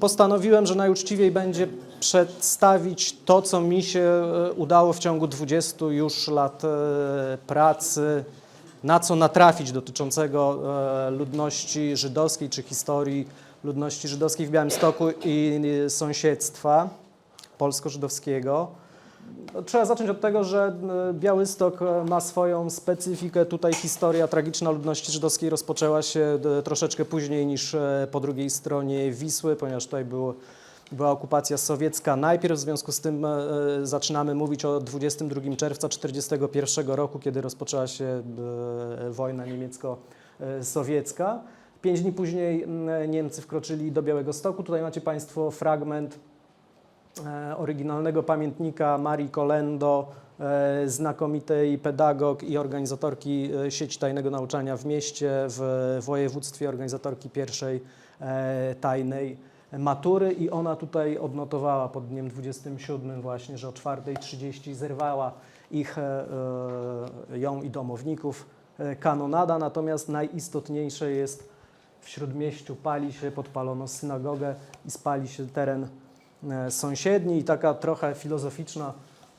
Postanowiłem, że najuczciwiej będzie przedstawić to, co mi się e, udało w ciągu 20 już lat e, pracy, na co natrafić dotyczącego e, ludności żydowskiej czy historii ludności żydowskiej w Białymstoku i sąsiedztwa polsko-żydowskiego. Trzeba zacząć od tego, że Białystok e, ma swoją specyfikę. Tutaj historia tragiczna ludności żydowskiej rozpoczęła się troszeczkę później niż e, po drugiej stronie Wisły, ponieważ tutaj było, była okupacja sowiecka najpierw. W związku z tym e, zaczynamy mówić o 22 czerwca 1941 roku, kiedy rozpoczęła się wojna niemiecko-sowiecka. Pięć dni później Niemcy wkroczyli do Białego Stoku. Tutaj macie Państwo fragment oryginalnego pamiętnika Marii Kolendo, e, znakomitej pedagog i organizatorki e, sieci tajnego nauczania w mieście, w województwie, organizatorki pierwszej e, tajnej matury. I ona tutaj odnotowała pod dniem 27 właśnie, że o 4.30 zerwała ich, e, e, ją i domowników e, kanonada, natomiast najistotniejsze jest w Śródmieściu pali się, podpalono synagogę i spali się teren e, sąsiedni i taka trochę filozoficzna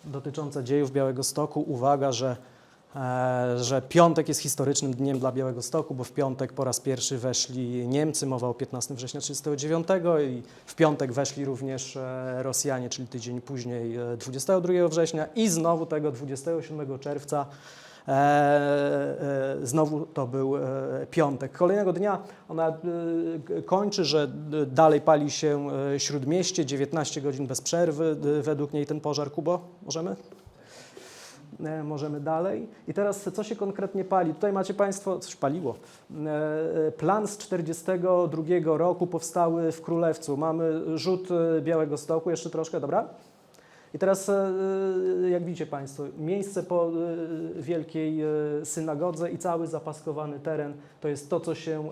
dotycząca dziejów Białego Stoku. Uwaga, że, e, że piątek jest historycznym dniem dla Białego Stoku, bo w piątek po raz pierwszy weszli Niemcy, mowa o 15 września 1939 i w piątek weszli również e, Rosjanie, czyli tydzień później e, 22 września i znowu tego 27 czerwca. E, e, znowu to był e, piątek. Kolejnego dnia ona e, kończy, że dalej pali się e, śródmieście, 19 godzin bez przerwy, według niej ten pożar. Kubo, możemy? E, Możemy dalej. I teraz co się konkretnie pali? Tutaj macie Państwo, coś paliło. E, e, Plan z 42 roku powstały w Królewcu. Mamy rzut e, Białego Stoku, jeszcze troszkę, dobra? I teraz, e, jak widzicie Państwo, miejsce po e, wielkiej e, synagodze i cały zapaskowany teren to jest to, co się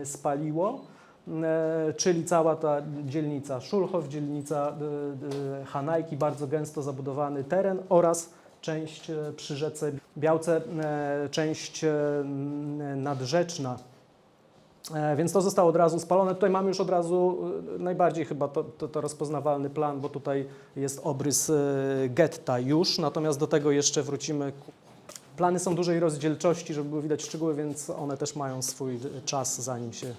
e, spaliło, e, czyli cała ta dzielnica Szulchow, dzielnica e, e, Hanajki, bardzo gęsto zabudowany teren oraz część e, przy rzece Białce, e, część e, nadrzeczna. E, Więc to zostało od razu spalone. Tutaj mamy już od razu e, najbardziej chyba to, to, to rozpoznawalny plan, bo tutaj jest obrys e, getta już, natomiast do tego jeszcze wrócimy. Plany są dużej rozdzielczości, żeby było widać szczegóły, więc one też mają swój czas, zanim się...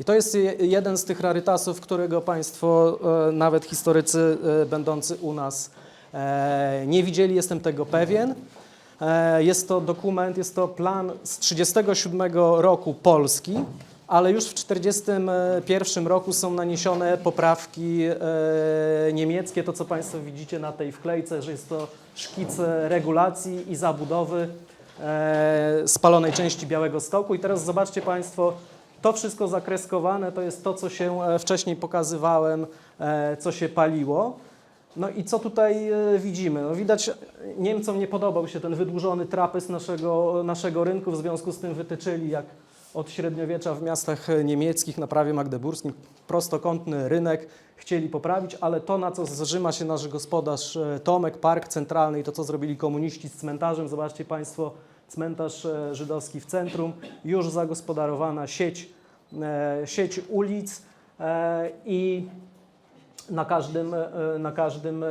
I to jest je- jeden z tych rarytasów, którego Państwo, nawet historycy będący u nas, nie widzieli, jestem tego pewien. E, Jest to dokument, jest to plan z 1937 roku Polski, ale już w 1941 roku są naniesione poprawki e, niemieckie. To, co Państwo widzicie na tej wklejce, że jest to szkic regulacji i zabudowy e, spalonej części Białego Stoku. I teraz zobaczcie Państwo, to wszystko zakreskowane to jest to, co się wcześniej pokazywałem, co się paliło. No i co tutaj e, widzimy? No widać, Niemcom nie podobał się ten wydłużony trapez naszego, naszego rynku, w związku z tym wytyczyli, jak od średniowiecza w miastach e, niemieckich na prawie magdeburskim, prostokątny rynek chcieli poprawić, ale to, na co zrzyma się nasz gospodarz e, Tomek, Park Centralny i to, co zrobili komuniści z cmentarzem, zobaczcie Państwo, cmentarz żydowski w centrum, już zagospodarowana sieć, sieć ulic i na każdym, e, na każdym e,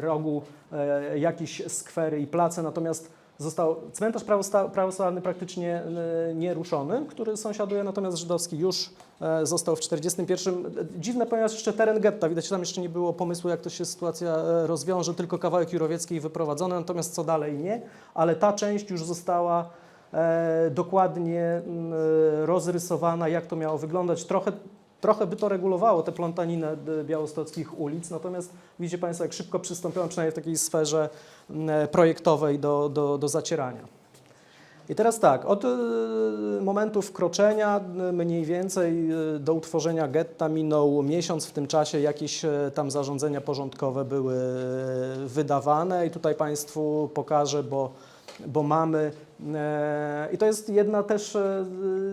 rogu e, jakieś skwery i place, natomiast został cmentarz prawosławny praktycznie e, nieruszony, który sąsiaduje, natomiast żydowski już e, został w 41. Dziwne, ponieważ jeszcze teren getta, widać, tam jeszcze nie było pomysłu, jak to się sytuacja e, rozwiąże, tylko kawałek Jurowieckiej wyprowadzony, natomiast co dalej nie, ale ta część już została e, dokładnie mm, e, rozrysowana, jak to miało wyglądać. Trochę Trochę by to regulowało tę plątaninę białostockich ulic, natomiast widzicie Państwo, jak szybko przystąpiono, przynajmniej w takiej sferze mm, projektowej, do, do, do zacierania. I teraz tak, od y, momentu wkroczenia mniej więcej y, do utworzenia getta minął miesiąc. W tym czasie jakieś tam zarządzenia porządkowe były wydawane i tutaj Państwu pokażę, bo, bo mamy e, i to jest jedna też e,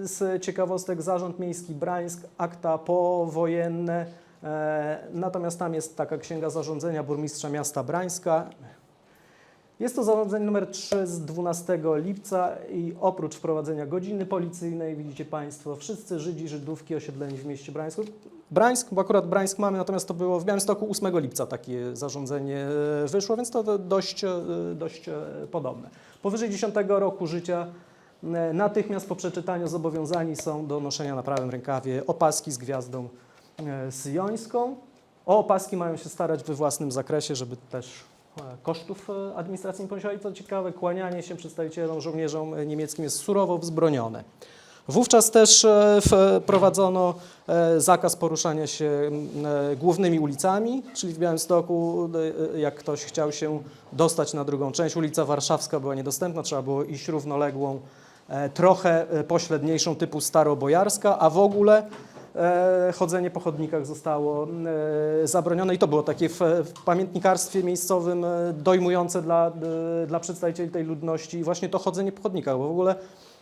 z ciekawostek Zarząd Miejski Brańsk, akta powojenne. E, Natomiast tam jest taka księga zarządzenia burmistrza miasta Brańska. Jest to zarządzenie numer 3 z 12 lipca i oprócz wprowadzenia godziny policyjnej, widzicie Państwo, wszyscy Żydzi, Żydówki osiedleni w mieście Brańsku. Brańsk, bo akurat Brańsk mamy, natomiast to było w Białymstoku 8 lipca takie zarządzenie e, wyszło, więc to dość, e, dość e, podobne. Powyżej 10 roku życia natychmiast po przeczytaniu zobowiązani są do noszenia na prawym rękawie opaski z gwiazdą syjońską. O opaski mają się starać we własnym zakresie, żeby też kosztów administracji nie ponosiła. I co ciekawe, kłanianie się przedstawicielom żołnierzom niemieckim jest surowo wzbronione. Wówczas też e, wprowadzono e, zakaz poruszania się e, głównymi ulicami, czyli w Białymstoku, jak ktoś chciał się dostać na drugą część, ulica Warszawska była niedostępna, trzeba było iść równoległą, trochę pośredniejszą typu starobojarska, a w ogóle chodzenie po chodnikach zostało zabronione i to było takie w, pamiętnikarstwie miejscowym dojmujące dla, dla przedstawicieli tej ludności właśnie to chodzenie po chodnikach, bo w ogóle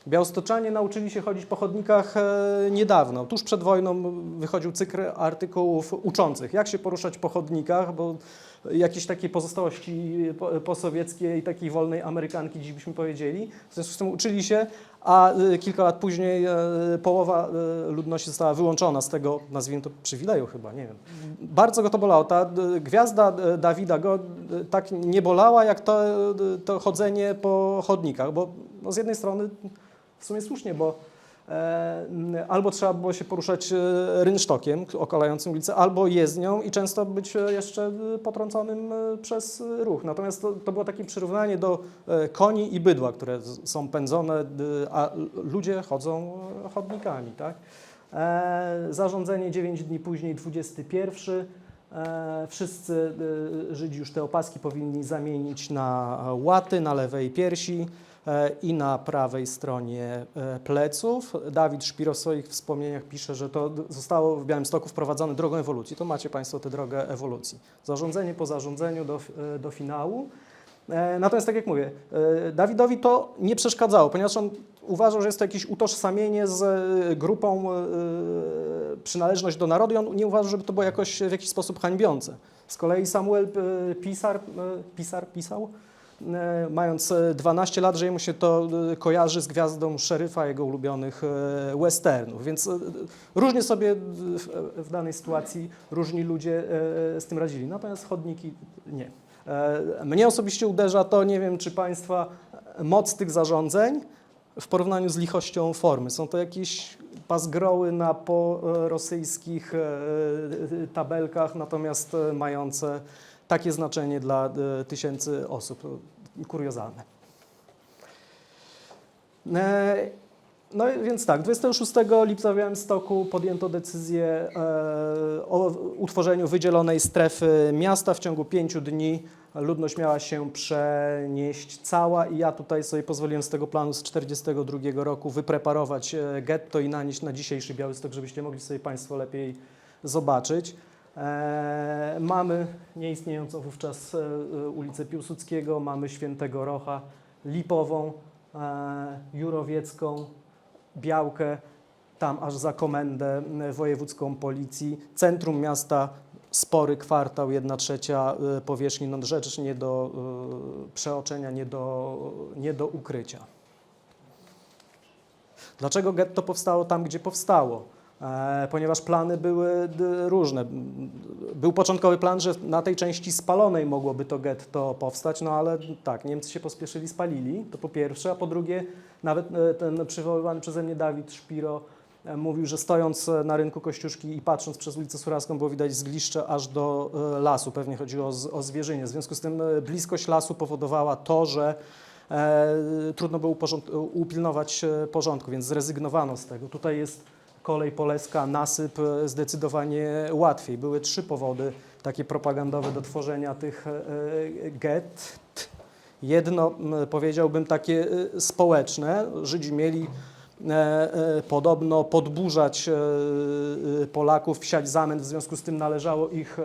Białostoczanie nauczyli się chodzić po chodnikach e, niedawno. Tuż przed wojną wychodził cykl artykułów uczących, jak się poruszać po chodnikach, bo jakieś takie pozostałości po- posowieckiej, takiej wolnej Amerykanki, dziś byśmy powiedzieli. W związku z tym uczyli się, a e, kilka lat później e, połowa ludności została wyłączona z tego, nazwijmy to przywileju chyba, nie wiem. Bardzo go to bolało. Ta gwiazda Dawida go tak nie bolała, jak to, to chodzenie po chodnikach, bo no, z jednej strony w sumie słusznie, bo e, albo trzeba było się poruszać e, rynsztokiem okalającym ulicę, albo jezdnią i często być e, jeszcze potrąconym przez ruch. Natomiast to, to było takie przyrównanie do koni i bydła, które są pędzone, a ludzie chodzą chodnikami. Tak? Zarządzenie 9 dni później, 21. E, wszyscy Żydzi już te opaski powinni zamienić na łaty na lewej piersi i na prawej stronie e, pleców. Dawid Szpiro w swoich wspomnieniach pisze, że to zostało w Białymstoku wprowadzone drogą ewolucji. To macie Państwo tę drogę ewolucji. Zarządzenie po zarządzeniu do, e, do finału. E, Natomiast tak jak mówię, Dawidowi to nie przeszkadzało, ponieważ on uważał, że jest to jakieś utożsamienie z grupą przynależność do narodu i on nie uważał, żeby to było jakoś w jakiś sposób hańbiące. Z kolei Samuel Pisar, Pisar pisał, mając e, 12 lat, że jemu się to e, kojarzy z gwiazdą szeryfa jego ulubionych e, westernów, więc e, różnie sobie w, danej sytuacji różni ludzie e, z tym radzili, natomiast chodniki nie. E, Mnie osobiście uderza to, nie wiem czy Państwa, moc tych zarządzeń w porównaniu z lichością formy. Są to jakieś pazgroły na po e, rosyjskich e, e, tabelkach, natomiast e, mające takie znaczenie dla e, tysięcy osób. Kuriozalne. E, No więc tak, 26 lipca w Białymstoku podjęto decyzję e, o utworzeniu wydzielonej strefy miasta. W ciągu pięciu dni ludność miała się przenieść cała i ja tutaj sobie pozwoliłem z tego planu z 1942 roku wypreparować e, getto i nanieść na dzisiejszy Białystok, żebyście mogli sobie Państwo lepiej zobaczyć. E, mamy nieistniejącą wówczas e, e, ulicę Piłsudskiego, mamy Świętego Rocha, Lipową, Jurowiecką, Białkę, tam aż za komendę wojewódzką policji. Centrum miasta, spory kwartał, jedna trzecia powierzchni, no rzecz nie do przeoczenia, nie do, nie do ukrycia. Dlaczego getto powstało tam, gdzie powstało? E, ponieważ plany były różne. Był początkowy plan, że na tej części spalonej mogłoby to getto powstać, no ale tak, Niemcy się pospieszyli, spalili, to po pierwsze, a po drugie, nawet e, ten przywoływany przeze mnie Dawid Szpiro e, mówił, że stojąc na rynku Kościuszki i patrząc przez ulicę Surawską było widać zgliszcze aż do lasu, pewnie chodziło o, o zwierzynie. W związku z tym bliskość lasu powodowała to, że e, trudno było upilnować porządku, więc zrezygnowano z tego. Tutaj jest kolej poleska, nasyp e, zdecydowanie łatwiej. Były trzy powody takie propagandowe do tworzenia tych e, e, get. Jedno powiedziałbym takie społeczne. Żydzi mieli podobno podburzać Polaków, siać zamęt, w związku z tym należało ich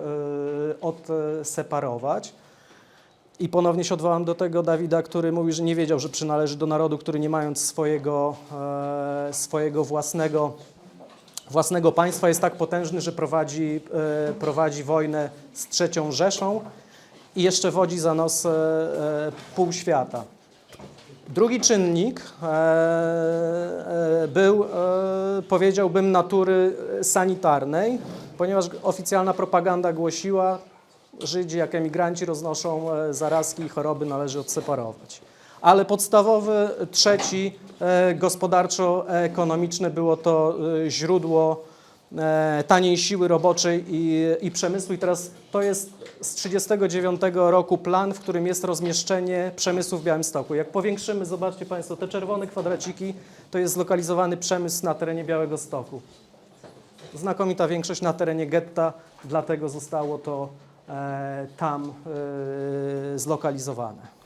odseparować. I ponownie się odwołam do tego Dawida, który mówi, że nie wiedział, że przynależy do narodu, który nie mając swojego, swojego własnego, własnego państwa jest tak potężny, że prowadzi, e, prowadzi wojnę z trzecią Rzeszą i jeszcze wodzi za nos e, e, pół świata. Drugi czynnik był, powiedziałbym, natury sanitarnej, ponieważ oficjalna propaganda głosiła, Żydzi jak emigranci roznoszą zarazki i choroby, należy odseparować. Ale podstawowy, trzeci, e, gospodarczo-ekonomiczny było to e, źródło e, taniej siły roboczej i, i przemysłu. I teraz to jest z 1939 roku plan, w którym jest rozmieszczenie przemysłu w Białymstoku. Jak powiększymy, zobaczcie Państwo, te czerwone kwadraciki, to jest zlokalizowany przemysł na terenie Białego Stoku. Znakomita większość na terenie getta, dlatego zostało to e, tam e, zlokalizowane.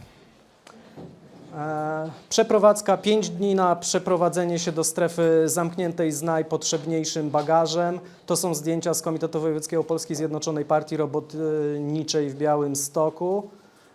E, Przeprowadzka 5 dni na przeprowadzenie się do strefy zamkniętej z najpotrzebniejszym bagażem. To są zdjęcia z Komitetu Wojewódzkiego Polskiej Zjednoczonej Partii Robotniczej w Białym Stoku.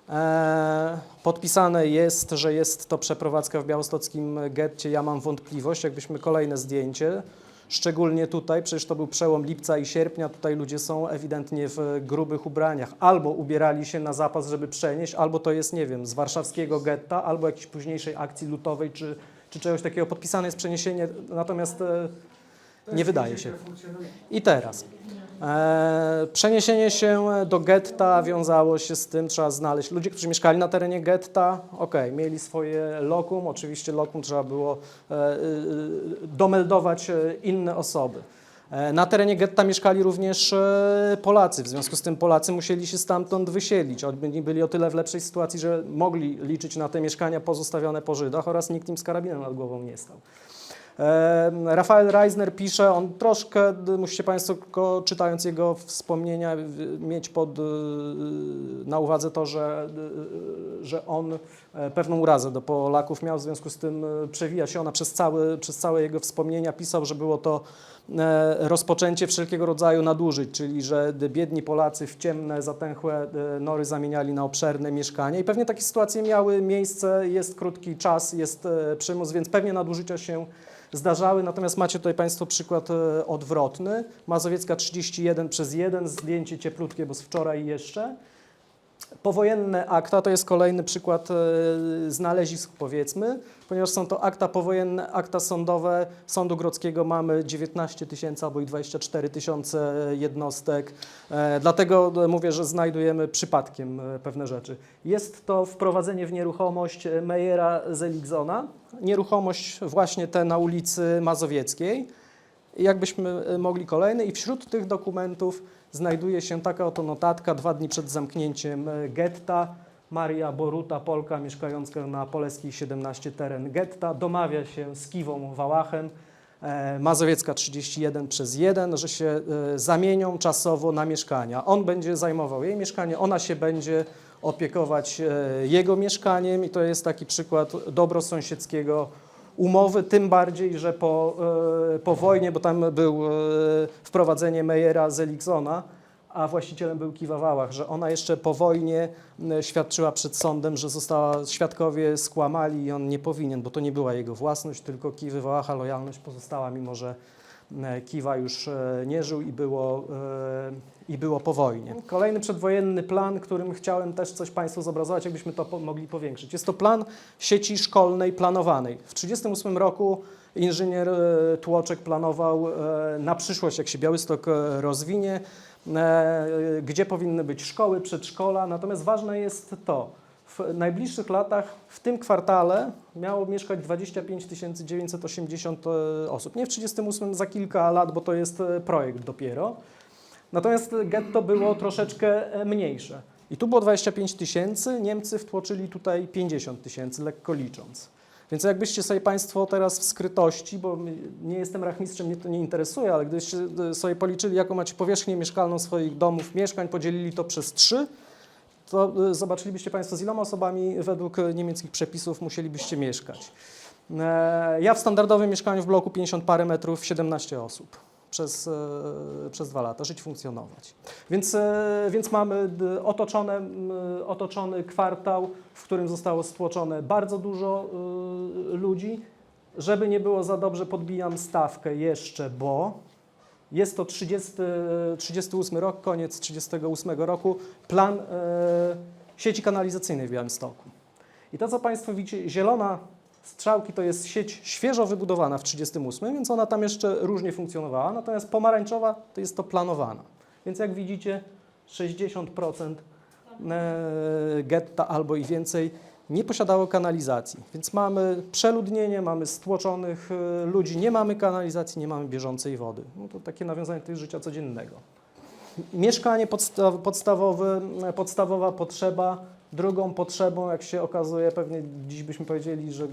E, Podpisane jest, że jest to przeprowadzka w białostockim getcie. Ja mam wątpliwość, jakbyśmy kolejne zdjęcie. Szczególnie tutaj, przecież to był przełom lipca i sierpnia, tutaj ludzie są ewidentnie w grubych ubraniach. Albo ubierali się na zapas, żeby przenieść, albo to jest, nie wiem, z warszawskiego getta, albo jakiejś późniejszej akcji lutowej, czy, czy czegoś takiego. Podpisane jest przeniesienie, natomiast e, nie wydaje się. I teraz. E, przeniesienie się do getta wiązało się z tym, trzeba znaleźć ludzi, którzy mieszkali na terenie getta, okej, mieli swoje lokum, oczywiście lokum trzeba było e, e, domeldować inne osoby. Na terenie getta mieszkali również Polacy, w związku z tym Polacy musieli się stamtąd wysiedlić. Oni byli o tyle w lepszej sytuacji, że mogli liczyć na te mieszkania pozostawione po Żydach oraz nikt im z karabinem nad głową nie stał. Rafael Reisner pisze, on troszkę, musicie Państwo go, czytając jego wspomnienia, mieć pod, y, na uwadze to, że, y, że on pewną urazę do Polaków miał, w związku z tym e, przewija się ona przez, cały, przez całe jego wspomnienia. Pisał, że było to e, rozpoczęcie wszelkiego rodzaju nadużyć, czyli że biedni Polacy w ciemne, zatęchłe e, nory zamieniali na obszerne mieszkania i pewnie takie sytuacje miały miejsce, jest krótki czas, jest e, przymus, więc pewnie nadużycia się zdarzały, natomiast macie tutaj Państwo przykład e, odwrotny. Mazowiecka 31 przez 1, zdjęcie cieplutkie, bo z wczoraj jeszcze. Powojenne akta to jest kolejny przykład e, znalezisk, powiedzmy, ponieważ są to akta powojenne, akta sądowe. Sądu Grodzkiego mamy 19 tysięcy albo i 24 tysiące jednostek. E, Dlatego e, mówię, że znajdujemy przypadkiem e, pewne rzeczy. Jest to wprowadzenie w nieruchomość e, Mejera Zeligsona. Nieruchomość właśnie te na ulicy Mazowieckiej. Jakbyśmy e, mogli kolejny, i wśród tych dokumentów znajduje się taka oto notatka dwa dni przed zamknięciem e, getta. Maria Boruta, Polka mieszkająca na Poleskiej 17 teren getta, domawia się z Kiwą Wałachem, e, Mazowiecka 31 przez 1, że się e, zamienią czasowo na mieszkania. On będzie zajmował jej mieszkanie, ona się będzie opiekować jego mieszkaniem i to jest taki przykład dobrosąsiedzkiego umowy, tym bardziej, że po, e, po wojnie, bo tam był e, wprowadzenie Mejera z Eliksona, a właścicielem był Kiwa Wałach, że ona jeszcze po wojnie świadczyła przed sądem, że została, świadkowie skłamali i on nie powinien, bo to nie była jego własność, tylko Kiwy Wałacha lojalność pozostała, mimo że Kiwa już e, nie żył i było, e, i było po wojnie. Kolejny przedwojenny plan, którym chciałem też coś Państwu zobrazować, jakbyśmy to mogli powiększyć. Jest to plan sieci szkolnej planowanej. W 1938 roku inżynier e, Tłoczek planował e, na przyszłość, jak się Białystok e, rozwinie, e, gdzie powinny być szkoły, przedszkola. Natomiast ważne jest to, w najbliższych latach w tym kwartale miało mieszkać 25 980 e, osób. Nie w 38 za kilka lat, bo to jest e, projekt dopiero. Natomiast getto było troszeczkę e, mniejsze. I tu było 25 tysięcy, Niemcy wtłoczyli tutaj 50 tysięcy, lekko licząc. Więc jakbyście sobie Państwo teraz w skrytości, bo nie jestem rachmistrzem, mnie to nie interesuje, ale gdybyście sobie policzyli, jaką macie powierzchnię mieszkalną swoich domów, mieszkań, podzielili to przez trzy, to e, zobaczylibyście Państwo, z iloma osobami według niemieckich przepisów musielibyście mieszkać. E, Ja w standardowym mieszkaniu w bloku 50 parę metrów, 17 osób przez, e, przez dwa lata, żyć, funkcjonować. Więc, e, więc mamy otoczone, otoczony kwartał, w którym zostało stłoczone bardzo dużo e, ludzi. Żeby nie było za dobrze, podbijam stawkę jeszcze, bo Jest to 30, 38 rok, koniec 38 roku, plan e, sieci kanalizacyjnej w Białymstoku. I to, co Państwo widzicie, zielona strzałki to jest sieć świeżo wybudowana w 38, więc ona tam jeszcze różnie funkcjonowała, natomiast pomarańczowa to jest to planowana. Więc jak widzicie, 60% e, getta albo i więcej nie posiadało kanalizacji. Więc mamy przeludnienie, mamy stłoczonych e, ludzi, nie mamy kanalizacji, nie mamy bieżącej wody. No to takie nawiązanie do życia codziennego. Mieszkanie podsta podstawowe, podstawowa potrzeba. Drugą potrzebą, jak się okazuje, pewnie dziś byśmy powiedzieli, że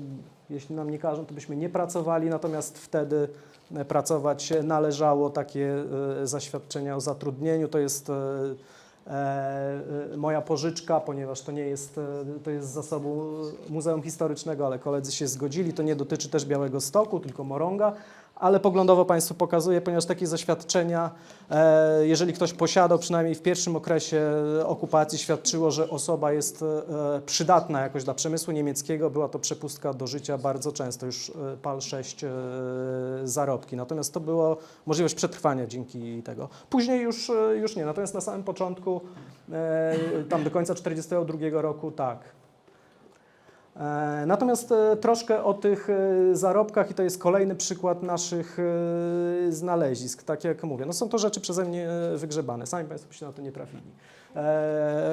jeśli nam nie każą, to byśmy nie pracowali, natomiast wtedy e, pracować należało takie e, zaświadczenia o zatrudnieniu. To jest e, moja pożyczka, ponieważ to nie jest, e, to jest z zasobu Muzeum Historycznego, ale koledzy się zgodzili. To nie dotyczy też Białego Stoku, tylko Morąga, ale poglądowo Państwu pokazuję, ponieważ takie zaświadczenia, e, jeżeli ktoś posiadał, przynajmniej w pierwszym okresie okupacji, świadczyło, że osoba jest e, przydatna jakoś dla przemysłu niemieckiego. Była to przepustka do życia bardzo często, już e, PAL 6 e, zarobki. Natomiast to było możliwość przetrwania dzięki tego. Później już, już nie, natomiast na samym początku, tam do końca 1942 roku, tak. E, Natomiast e, troszkę o tych e, zarobkach i to jest kolejny przykład naszych znalezisk. Tak jak mówię, no są to rzeczy przeze mnie wygrzebane, sami Państwo byście na to nie trafili.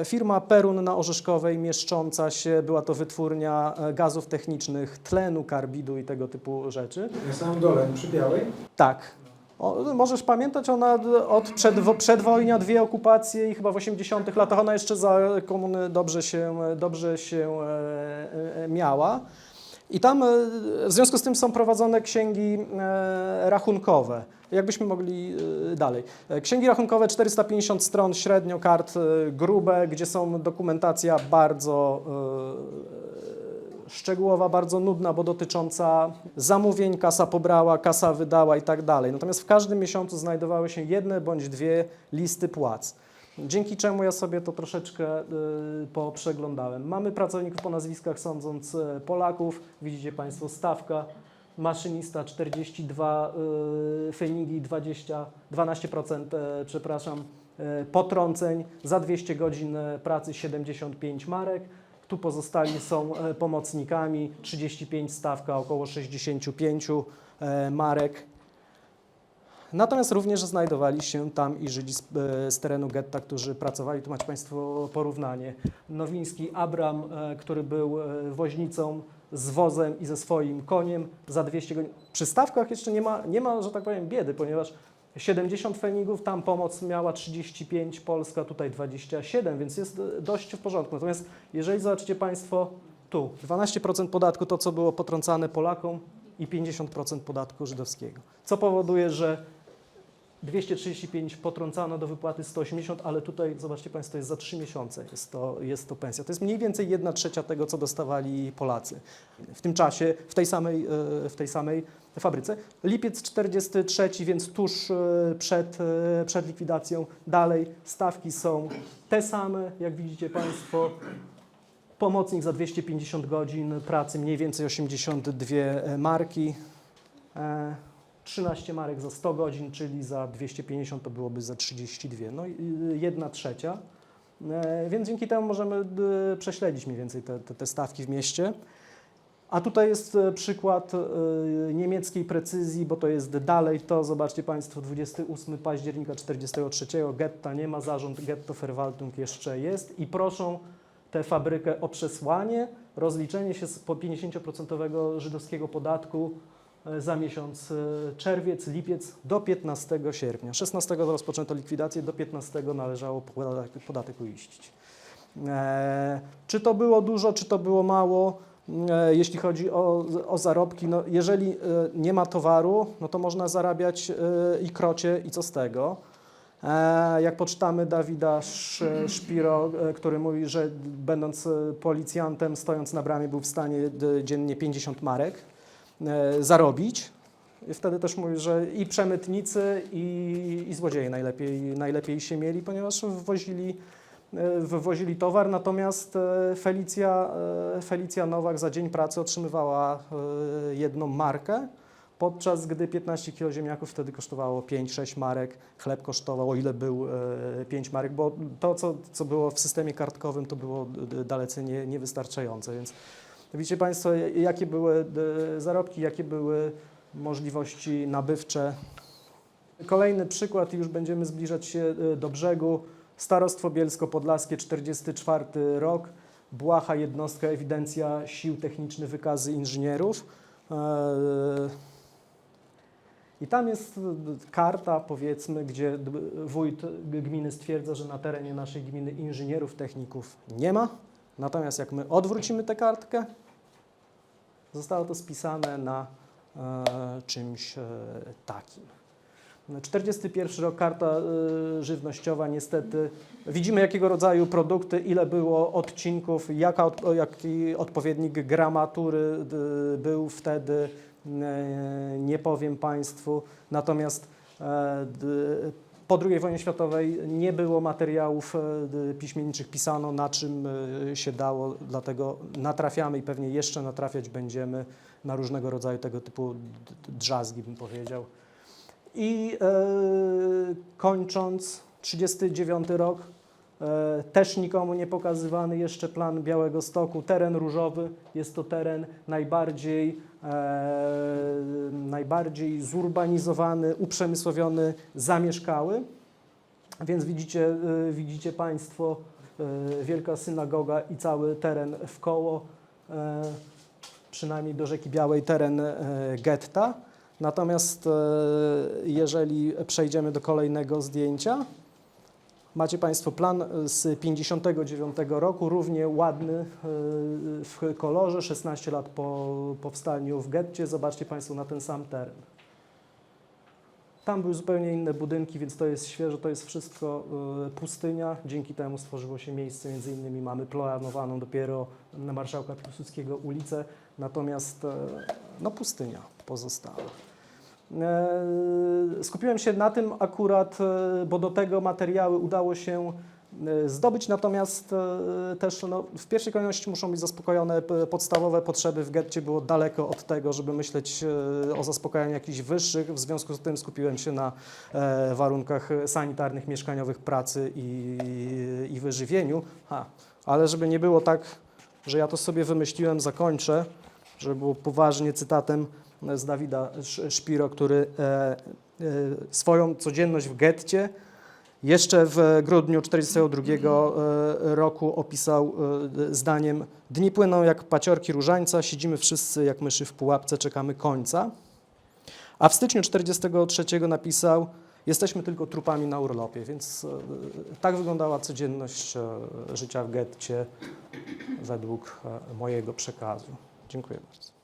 Firma Perun na Orzeszkowej mieszcząca się, była to wytwórnia gazów technicznych, tlenu, karbidu i tego typu rzeczy. Na samym dole, przy białej. Tak. O, możesz pamiętać, ona od przedwo, przedwojnia, dwie okupacje i chyba w 80 latach ona jeszcze za komuny dobrze się, dobrze się e, e, miała. I tam e, w związku z tym są prowadzone księgi rachunkowe. Jakbyśmy mogli dalej. Księgi rachunkowe 450 stron średnio, kart grube, gdzie są dokumentacja bardzo szczegółowa, bardzo nudna, bo dotycząca zamówień, kasa pobrała, kasa wydała i tak dalej. Natomiast w każdym miesiącu znajdowały się jedne bądź dwie listy płac. Dzięki czemu ja sobie to troszeczkę y, poprzeglądałem. Mamy pracowników po nazwiskach, sądząc y, Polaków. Widzicie Państwo stawka. Maszynista 42, y, fejningi 20, 12%, e, przepraszam, e, potrąceń. Za 200 godzin e, pracy 75 marek. Tu pozostali są e, pomocnikami, 35 stawka, około 65 e, marek. Natomiast również znajdowali się tam i Żydzi z, e, z terenu getta, którzy pracowali. Tu macie Państwo porównanie. Nowiński Abram, który był woźnicą z wozem i ze swoim koniem za 200 godzin. Przy stawkach jeszcze nie ma, nie ma, że tak powiem, biedy, ponieważ 70 fenigów, tam pomoc miała 35, Polska tutaj 27, więc jest e, dość w porządku. Natomiast jeżeli zobaczycie Państwo tu, 12% podatku to, co było potrącane Polakom i 50% podatku żydowskiego. Co powoduje, że 235 potrącano do wypłaty 180, ale tutaj, zobaczcie Państwo, jest za 3 miesiące, jest to, jest to pensja. To jest mniej więcej 1 trzecia tego, co dostawali Polacy w tym czasie, w tej samej, e, w tej samej fabryce. Lipiec 43, więc tuż e, przed, e, przed likwidacją. Dalej stawki są te same, jak widzicie Państwo. Pomocnik za 250 godzin pracy, mniej więcej 82 marki. E, 13 marek za 100 godzin, czyli za 250 to byłoby za 32, no i y, jedna trzecia. E, Więc dzięki temu możemy y, prześledzić mniej więcej te, te, te stawki w mieście. A tutaj jest e, przykład e, niemieckiej precyzji, bo to jest dalej to, zobaczcie Państwo, 28 października 43, getta nie ma, zarząd Gettoverwaltung jeszcze jest i proszą tę fabrykę o przesłanie, rozliczenie się z po 50% żydowskiego podatku za miesiąc e, czerwiec, lipiec do 15 sierpnia. 16 rozpoczęto likwidację, do 15 należało podatek, uiścić. E, czy to było dużo, czy to było mało? E, Jeśli chodzi o, o zarobki, no jeżeli e, nie ma towaru, no to można zarabiać e, i krocie i co z tego? E, Jak poczytamy Dawida Sz- Szpiro, e, który mówi, że będąc e, policjantem, stojąc na bramie, był w stanie dziennie 50 marek e, zarobić. I wtedy też mówi, że i przemytnicy, i, i złodzieje najlepiej, najlepiej się mieli, ponieważ wwozili, e, wywozili towar, natomiast e, Felicja, e, Felicja Nowak za dzień pracy otrzymywała e, jedną markę. podczas gdy 15 kg ziemniaków wtedy kosztowało 5-6 marek, chleb kosztował, o ile był e, 5 marek, bo to, co, co było w systemie kartkowym, to było dalece nie, niewystarczające, więc widzicie Państwo, jakie były e, zarobki, jakie były możliwości nabywcze. Kolejny przykład i już będziemy zbliżać się e, do brzegu. Starostwo Bielsko-Podlaskie, 44 rok. Błaha jednostka, ewidencja sił technicznych, wykazy inżynierów. Eee, I tam jest e, karta, powiedzmy, gdzie wójt gminy stwierdza, że na terenie naszej gminy inżynierów, techników nie ma. Natomiast jak my odwrócimy tę kartkę, zostało to spisane na e, czymś e, takim. 41 rok, karta y, żywnościowa, niestety. Widzimy, jakiego rodzaju produkty, ile było odcinków, jaka, jaki odpowiednik gramatury był wtedy, nie powiem Państwu. Natomiast e, po II wojnie światowej nie było materiałów e, piśmienniczych, pisano na czym e, się dało, dlatego natrafiamy i pewnie jeszcze natrafiać będziemy na różnego rodzaju tego typu drzazgi, bym powiedział. I e, kończąc, 39 rok, też nikomu nie pokazywany jeszcze plan Białego Stoku, teren różowy, jest to teren najbardziej, e, najbardziej zurbanizowany, uprzemysłowiony, zamieszkały. Więc widzicie, e, widzicie Państwo e, Wielka Synagoga i cały teren w koło, e, przynajmniej do Rzeki Białej teren e, getta. Natomiast e, jeżeli przejdziemy do kolejnego zdjęcia, macie Państwo plan z 59 roku, równie ładny e, w kolorze, 16 lat po powstaniu w getcie. Zobaczcie Państwo na ten sam teren. Tam były zupełnie inne budynki, więc to jest świeże, to jest wszystko e, pustynia. Dzięki temu stworzyło się miejsce, między innymi mamy planowaną dopiero na Marszałka Piłsudskiego ulicę, natomiast e, no pustynia pozostała. E, Skupiłem się na tym akurat, e, bo do tego materiały udało się e, zdobyć, natomiast też no, w pierwszej kolejności muszą być zaspokojone podstawowe potrzeby. W getcie było daleko od tego, żeby myśleć o zaspokajaniu jakichś wyższych, w związku z tym skupiłem się na warunkach sanitarnych, mieszkaniowych, pracy i, i wyżywieniu. Ha, ale żeby nie było tak, że ja to sobie wymyśliłem, zakończę, żeby było poważnie cytatem z Dawida Sz- Szpiro, który e, e, swoją codzienność w getcie jeszcze w grudniu 1942 roku opisał e, zdaniem Dni płyną jak paciorki różańca, siedzimy wszyscy jak myszy w pułapce, czekamy końca. A w styczniu 1943 napisał Jesteśmy tylko trupami na urlopie, więc e, tak wyglądała codzienność e, życia w getcie według e, mojego przekazu. Dziękuję bardzo.